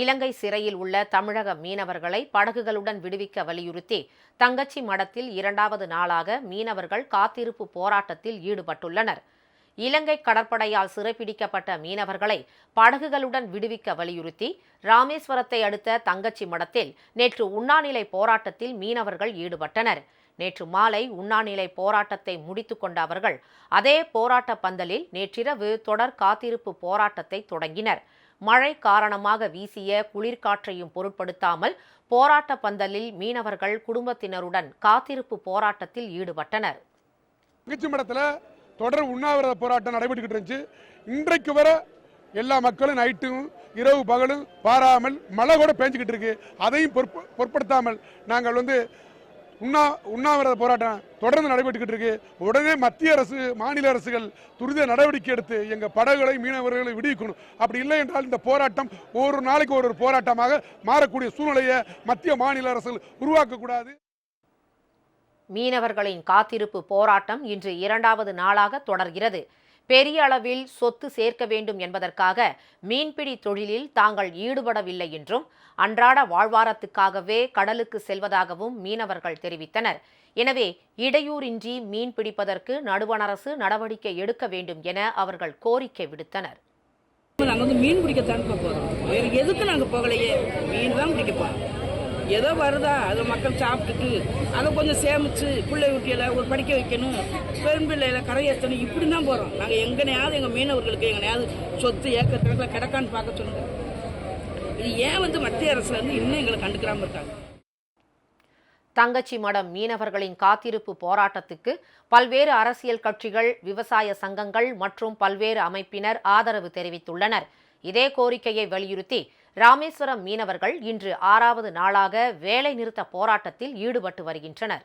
இலங்கை சிறையில் உள்ள தமிழக மீனவர்களை படகுகளுடன் விடுவிக்க வலியுறுத்தி தங்கச்சி மடத்தில் இரண்டாவது நாளாக மீனவர்கள் காத்திருப்பு போராட்டத்தில் ஈடுபட்டுள்ளனர். இலங்கை கடற்படையால் சிறைப்பிடிக்கப்பட்ட மீனவர்களை படகுகளுடன் விடுவிக்க வலியுறுத்தி ராமேஸ்வரத்தை அடுத்த தங்கச்சி மடத்தில் நேற்று உண்ணாநிலை போராட்டத்தில் மீனவர்கள் ஈடுபட்டனர். நேற்று மாலை உண்ணாநிலை போராட்டத்தை முடித்து கொண்ட அவர்கள் அதே போராட்ட பந்தலில் நேற்றிரவு தொடர் காத்திருப்பு போராட்டத்தை தொடங்கினர். மழை காரணமாக வீசிய குளிர்காற்றையும் பொருட்படுத்தாமல் போராட்ட பந்தலில் மீனவர்கள் குடும்பத்தினருடன் காத்திருப்பு போராட்டத்தில் ஈடுபட்டனர். தங்கச்சி மடத்தில் தொடர் உண்ணாவிரத போராட்டம் நடைபெற்றுக்கிட்டு இருந்துச்சு. இன்றைக்கு வர எல்லா மக்களும் நைட்டும் இரவு பகலும் பாராமல் மழை கூட பேஞ்சுக்கிட்டு இருக்கு. அதையும் பொறுப்பு பொருட்படுத்தாமல் நாங்கள் வந்து உண்ணா உண்ணாவிரத போராட்டம் தொடர்ந்து நடைபெற்றுக்கிட்டு இருக்கு. உடனே மத்திய அரசு மாநில அரசுகள் துரித நடவடிக்கை எடுத்து எங்க படகுகளை மீனவர்களை விடுவிக்கணும். அப்படி இல்லை என்றால் இந்த போராட்டம் ஒரு நாளைக்கு ஒரு போராட்டமாக மாறக்கூடிய சூழ்நிலையை மத்திய மாநில அரசுகள் உருவாக்கக்கூடாது. மீனவர்களின் காத்திருப்பு போராட்டம் இன்று இரண்டாவது நாளாக தொடர்கிறது. பெரிய அளவில் சொத்து சேர்க்க வேண்டும் என்பதற்காக மீன்பிடி தொழிலில் தாங்கள் ஈடுபடவில்லை என்றும் அன்றாட வாழ்வாரத்துக்காகவே கடலுக்கு செல்வதாகவும் மீனவர்கள் தெரிவித்தனர். எனவே இடையூறின்றி மீன் பிடிப்பதற்கு நடுவண அரசு நடவடிக்கை எடுக்க வேண்டும் என அவர்கள் கோரிக்கை விடுத்தனர். நாங்கள் வந்து மீன் பிடிக்கத்தான் போகிறோம் வேறு எதுக்கு நாங்கள் போகலையே. மீன் தான் பிடிக்க போகிறோம் ஏதோ வருதா? அதை மக்கள் சாப்பிட்டுட்டு அதை கொஞ்சம் சேமித்து பிள்ளை குட்டியில ஒரு படிக்க வைக்கணும். பெண் பிள்ளையில கரையேற்றணும். இப்படி தான் போகிறோம் நாங்கள் எங்கனையாவது எங்கள் மீனவர்களுக்கு எங்கனையாவது சொத்து ஏக்கத்தில் கிடக்கான்னு பார்க்க சொல்லுங்க. இது ஏன் வந்து மத்திய அரசு வந்து இன்னும் எங்களை கண்டுக்கிறாமல் இருக்காங்க? தங்கச்சி மடம் மீனவர்களின் காத்திருப்பு போராட்டத்துக்கு பல்வேறு அரசியல் கட்சிகள் விவசாய சங்கங்கள் மற்றும் பல்வேறு அமைப்பினர் ஆதரவு தெரிவித்துள்ளனர். இதே கோரிக்கையை வலியுறுத்தி ராமேஸ்வரம் மீனவர்கள் இன்று ஆறாவது நாளாக வேலை நிறுத்த போராட்டத்தில் ஈடுபட்டு வருகின்றனர்.